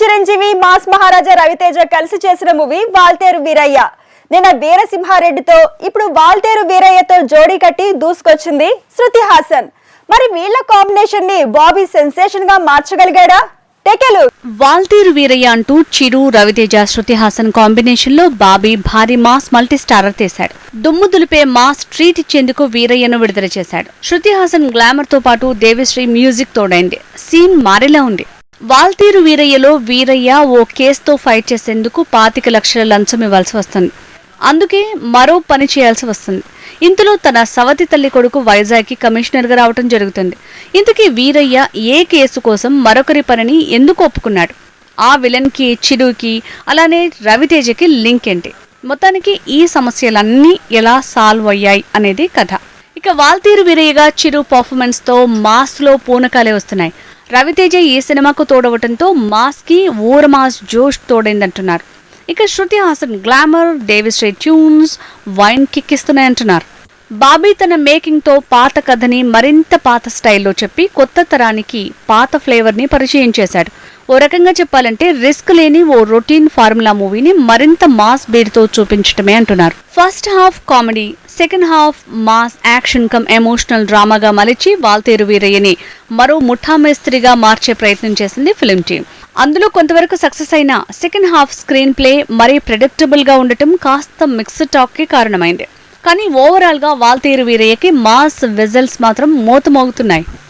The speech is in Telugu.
చిరంజీవి మాస్ మహారాజా రవితేజ కలిసి చేసిన మూవీ వాల్తేరు వీరయ్య. నిన్న వీరసింహారెడ్డితో ఇప్పుడు వాల్తేరు వీరయ్యతో జోడీ కట్టి దూసుకొచ్చింది శృతి హాసన్. మరి వీళ్ళ కాంబినేషన్ని బాబీ సెన్సేషన్గా మార్చగలిగాడా? టెకెలు వాల్తీరు వీరయ్య అంటూ చిరు రవితేజ శృతి హాసన్ కాంబినేషన్లో బాబీ భారీ మాస్ మల్టీ స్టారర్ తీశాడు. దుమ్ము దులిపే మాస్ ట్రీట్ ఇచ్చేందుకు వీరయ్యను విడుదల చేశాడు. శృతి హాసన్ గ్లామర్తో పాటు దేవిశ్రీ మ్యూజిక్ తోడైంది. సీన్ మారేలా ఉంది. వాల్తీరు వీరయ్యలో వీరయ్య ఓ కేసుతో ఫైట్ చేసేందుకు పాతిక లక్షల లంచం ఇవ్వాల్సి వస్తుంది. అందుకే మరో పని చేయాల్సి వస్తుంది. ఇంతలో తన సవతి తల్లి కొడుకు వైజాగ్కి కమిషనర్గా రావటం జరుగుతుంది. ఇంతకీ వీరయ్య ఏ కేసు కోసం మరొకరి పనిని ఎందుకు ఒప్పుకున్నాడు? ఆ విలన్కి చిరుకి అలానే రవితేజకి లింక్ ఏంటి? మొత్తానికి ఈ సమస్యలన్నీ ఎలా సాల్వ్ అయ్యాయి అనేది కథ. ఇక వాల్తీరు వీరయ్యగా చిరు పర్ఫార్మెన్స్తో మాస్లో పూనకాలే వస్తున్నాయి. రవితేజ ఈ సినిమాకు తోడవటంతో మాస్కి ఊర మాస్ జోష్ తోడైందంటున్నారు. ఇక శృతి హాసన్ గ్లామర్ డేవిస్ట్రే ట్యూన్స్ వైన్ కిక్కిస్తున్నాయంటున్నారు. బాబీ తన మేకింగ్తో పాత కథని మరింత పాత స్టైల్లో చెప్పి కొత్త తరానికి పాత ఫ్లేవర్ని పరిచయం చేశాడు. ఓ రకంగా చెప్పాలంటే రిస్క్ లేని ఓ రొటీన్ ఫార్ములా మూవీని మరింత మాస్ బీడ్తో చూపించటమే అంటున్నారు. First half comedy second half mass action cum emotional డ్రామాగా మలిచి వాల్తేరు వీరయ్యని మరో ముఠా మేస్త్రిగా మార్చే ప్రయత్నం చేసింది ఫిల్మ్ టీం. అందులో కొంతవరకు సక్సెస్ అయిన సెకండ్ హాఫ్ స్క్రీన్ ప్లే మరీ ప్రెడిక్టబుల్గా ఉండటం కాస్త మిక్స్డ్ టాక్కి కారణమైంది. కానీ ఓవరాల్గా వాల్తేరు వీరయ్యకి మాస్ విజల్స్ మాత్రం మోతమోగుతున్నాయి.